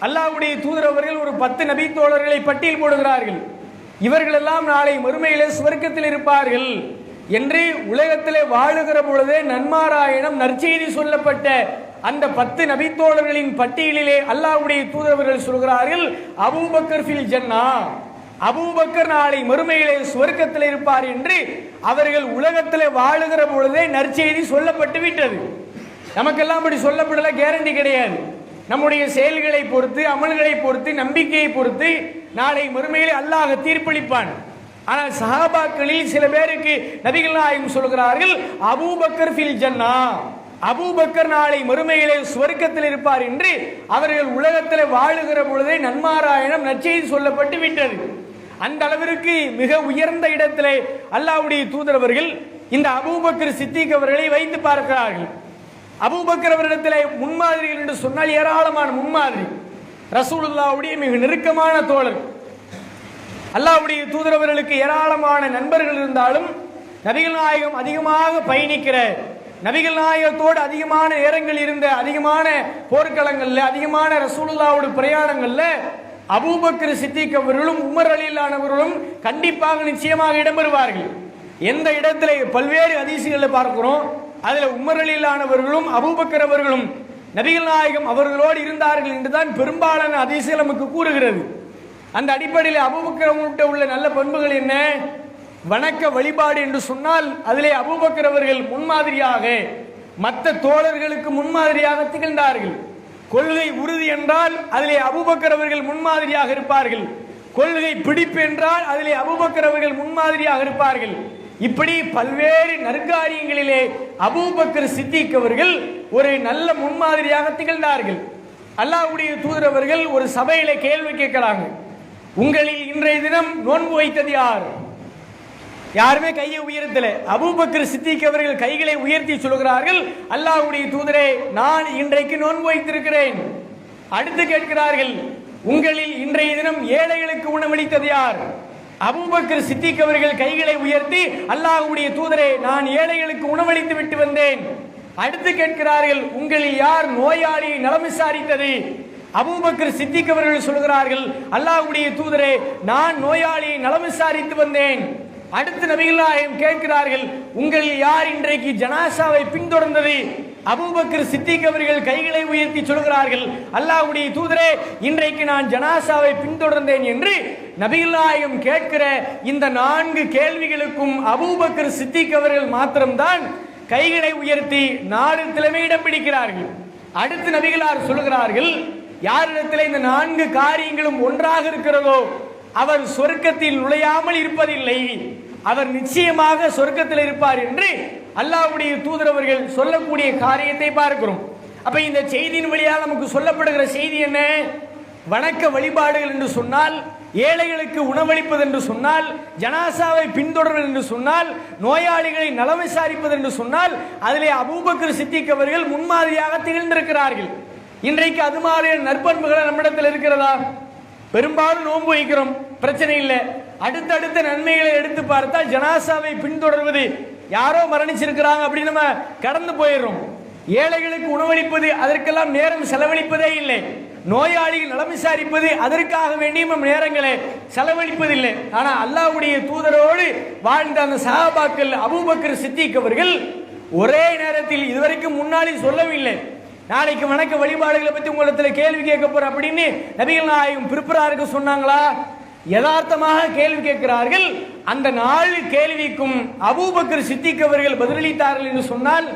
அல்லாவுடைய தூதர் அவர்கள் ஒரு பத்து நபி தோழர்களை பட்டியல் போடுகிறார்கள். இவர்களெல்லாம் நாளை மறுமையிலே சுவர்க்கத்தில் இருப்பார்கள். என்று உலகத்திலே வாழுகிற பொழுதே நன்மாராயணம் நற்செய்தி சொல்லப்பட்ட அந்த பத்து நபித்தோழர்களின் பட்டியலிலே அல்லாவுடைய தூதரவர்கள் சொல்கிறார்கள் அபூபக்கர் ஃபில் ஜன்னா. அபூபக்கர் நாளை மறுமையிலே சுவர்க்கத்தில் இருப்பார் என்று அவர்கள் உலகத்திலே வாழுகிற பொழுதே நற்செய்தி சொல்லப்பட்டு விட்டது. நமக்கெல்லாம் அப்படி சொல்லப்படல கேரண்டி கிடையாது. நம்முடைய செயல்களை பொறுத்து அமல்களை பொறுத்து நம்பிக்கையை பொறுத்து நாளை மறுமையில் அல்லாஹ் தீர்ப்பளிப்பான். ஆனால் சஹாபாக்களில் சில பேருக்கு நபிகள் நாயகம் சொல்கிறார்கள் அபூபக்கர் ஃபில் ஜன்னா. அபூபக்கர் நாளை மறுமையிலே சுவர்க்கத்தில் இருப்பார் என்று அவர்கள் உலகத்தில் வாழுகிற பொழுதே நன்மாராயணம் நற்செய்தி சொல்லப்பட்டு விட்டது. அந்த அளவிற்கு மிக உயர்ந்த இடத்திலே அல்லாஹ்வுடைய தூதரவர்கள் இந்த அபூபக்கர் சித்திக் அவர்களை வைத்து பார்க்கிறார்கள். அபூபக்கர் அவரிடத்திலே முன்மாதிரிகள் என்று சொன்னால் ஏராளமான முன்மாதிரி. ரசூலுல்லாவுடைய மிக நெருக்கமான தோழர். அல்லாஹ்வுடைய தூதரவர்களுக்கு ஏராளமான நண்பர்கள் இருந்தாலும் நபிகள் நாயகம் அதிகமாக பயணிக்கிற நபிகள் நாயகத்தோடு அதிகமான நேரங்கள் இருந்த அதிகமான போர்க்களங்களில் அதிகமான ரசூலுல்லாவோட பிரயாணங்களில் அபூபக்கர் சித்திக் அவர்களும் உமர் அலிலானவர்களும் கண்டிப்பாக நிச்சயமாக இடம்பெறுவார்கள். எந்த இடத்துல பல்வேறு அதிசயங்களை பார்க்கிறோம். அதில் உமரலிலானவர்களும் அபூபக்கர் அவர்களும் நபிகள் நாயகம் அவர்களோடு இருந்தார்கள் என்றுதான் பெரும்பாலான அதிசயம் நமக்கு கூறுகிறது. அந்த அடிப்படையில் அபூபக்கரவங்கிட்ட உள்ள நல்ல பண்புகள் என்ன? வணக்க வழிபாடு என்று சொன்னால் அதிலே அபூபக்கர் அவர்கள் முன்மாதிரியாக மற்ற தோழர்களுக்கு முன்மாதிரியாக திகழ்ந்தார்கள். கொள்கை உறுதி என்றால் அதிலே அபூபக்கர் அவர்கள் முன்மாதிரியாக இருப்பார்கள். கொள்கை பிடிப்பு என்றால் அதிலே அபூபக்கர் அவர்கள் முன்மாதிரியாக இருப்பார்கள். இப்படி பல்வேறு நற்காரியங்களிலே அபூபக்கர் சித்திக் அவர்கள் ஒரு நல்ல முன்மாதிரியாக திகழ்ந்தார்கள். அல்லாஹ்வுடைய தூதரவர்கள் ஒரு சபையில கேள்வி கேட்கிறாங்க. உங்களில் இன்றைய தினம் நோன்பு வைத்தது யார்? யாருமே கையை உயர்த்தல. அபூபக்கர் சித்திக் அவர்கள் கைகளை உயர்த்தி சொல்கிறார்கள் அல்லாஹ்வுடைய தூதரே நான் இன்றைக்கு நோன்பு வைத்திருக்கிறேன். அடுத்து கேட்கிறார்கள் உங்களில் இன்றைய தினம் ஏழைகளுக்கு உணவளித்தது யார்? அபுபக்கர் சித்திக் அவர்கள் கைகளை உயர்த்தி அல்லாஹ்வுடைய தூதரே நான் ஏழைகளுக்கு உணவளித்து விட்டு வந்தேன். அடுத்து கேட்கிறார்கள் உங்களில் யார் நோயாளியை நலம் விசாரித்தது? அபுபக்கர் சித்திக் அவர்கள் சொல்கிறார்கள் அல்லாஹ்வுடைய தூதரே நான் நோயாளியை நலம் விசாரித்து வந்தேன். அடுத்து நபிகள் நாயகம் கேட்கிறார்கள் உங்களில் யார் இன்றைக்கு ஜனாசாவை பின்தொடர்ந்தது? அபூபக்கர் சித்திக் அவர்கள் கைகளை உயர்த்தி சொல்கிறார்கள் அல்லாஹ்வுடைய தூதரே இன்றைக்கு நான் ஜனாசாவை பின்தொடர்ந்தேன் என்று நபிகள்நாயகம் கேட்கிற இந்த நான்கு கேள்விகளுக்கும் அபூபக்கர் சித்திக் அவர்கள் மாத்திரம்தான் கைகளை உயர்த்தி நாலு திறமையிடம் பிடிக்கிறார்கள். அடுத்து நபிகளார் சொல்கிறார்கள் யாரிடத்தில் இந்த நான்கு காரியங்களும் ஒன்றாக இருக்கிறதோ அவர் சொர்க்கத்தில் நுழையாமல் இருப்பதில்லை. அவர் நிச்சயமாக சொர்க்கத்தில் இருப்பார் என்று அல்லாவுடைய தூதரவர்கள் சொல்லக்கூடிய காரியத்தை பார்க்கிறோம். அப்ப இந்த செய்தியின் வழியாக நமக்கு சொல்லப்படுகிற செய்தி என்ன? வணக்க வழிபாடுகள் என்று சொன்னால் ஏழைகளுக்கு உணவளிப்பது என்று சொன்னால் ஜனாசாவை பின்தொடர்வது என்று சொன்னால் நோயாளிகளை நலம் விசாரிப்பது என்று சொன்னால் அதிலே அபூபக்கர் சித்திக் அவர்கள் முன்மாதிரியாக திகழ்ந்திருக்கிறார்கள். இன்றைக்கு அது மாதிரியான நற்பண்புகள் நம்மிடத்தில் இருக்கிறதா? பெரும்பாலும் நோன்பு வைக்கிறோம். பிரச்சனை இல்லை. அடுத்தடுத்த நன்மைகளை எடுத்து பார்த்தால் ஜனாசாவை பின்தொடர்வது யாரோ மரணிச்சிருக்கிறாங்க அப்படின்னு நம்ம கடந்து போயிடுறோம். ஏழைகளுக்கு உணவளிப்பது அதற்கெல்லாம் நேரம் செலவழிப்பதே இல்லை. நோயாளிகள் நலம் விசாரிப்பது அதற்காக வேண்டியும் நம் நேரங்களை செலவழிப்பதில்லை. ஆனால் அல்லாஹ்வுடைய தூதரோடு வாழ்ந்த அந்த சஹாபாக்கள் அபூபக்கர் சித்திக் அவர்கள் ஒரே நேரத்தில் இதுவரைக்கும் முன்னாடி சொல்லவில்லை. நாளைக்கு வணக்க வழிபாடுகளை பத்தி உங்களிடத்தில் கேள்வி கேட்க போற அப்படின்னு நபிகள் நாயகம் பிரிப்பராருக்கு சொன்னாங்களா? யதார்த்தமாக கேள்வி கேட்கிறார்கள். அந்த நாலு கேள்விக்கும் அபூபக்கர் சித்திக் அவர்கள் பதிலளித்தார்கள் என்று சொன்னால்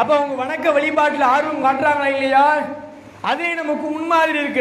அப்போ அவங்க வணக்க வழிபாட்டில் ஆர்வம் காட்டுறாங்களா இல்லையா? அதே நமக்கு முன்மாதிரி இருக்கிறது.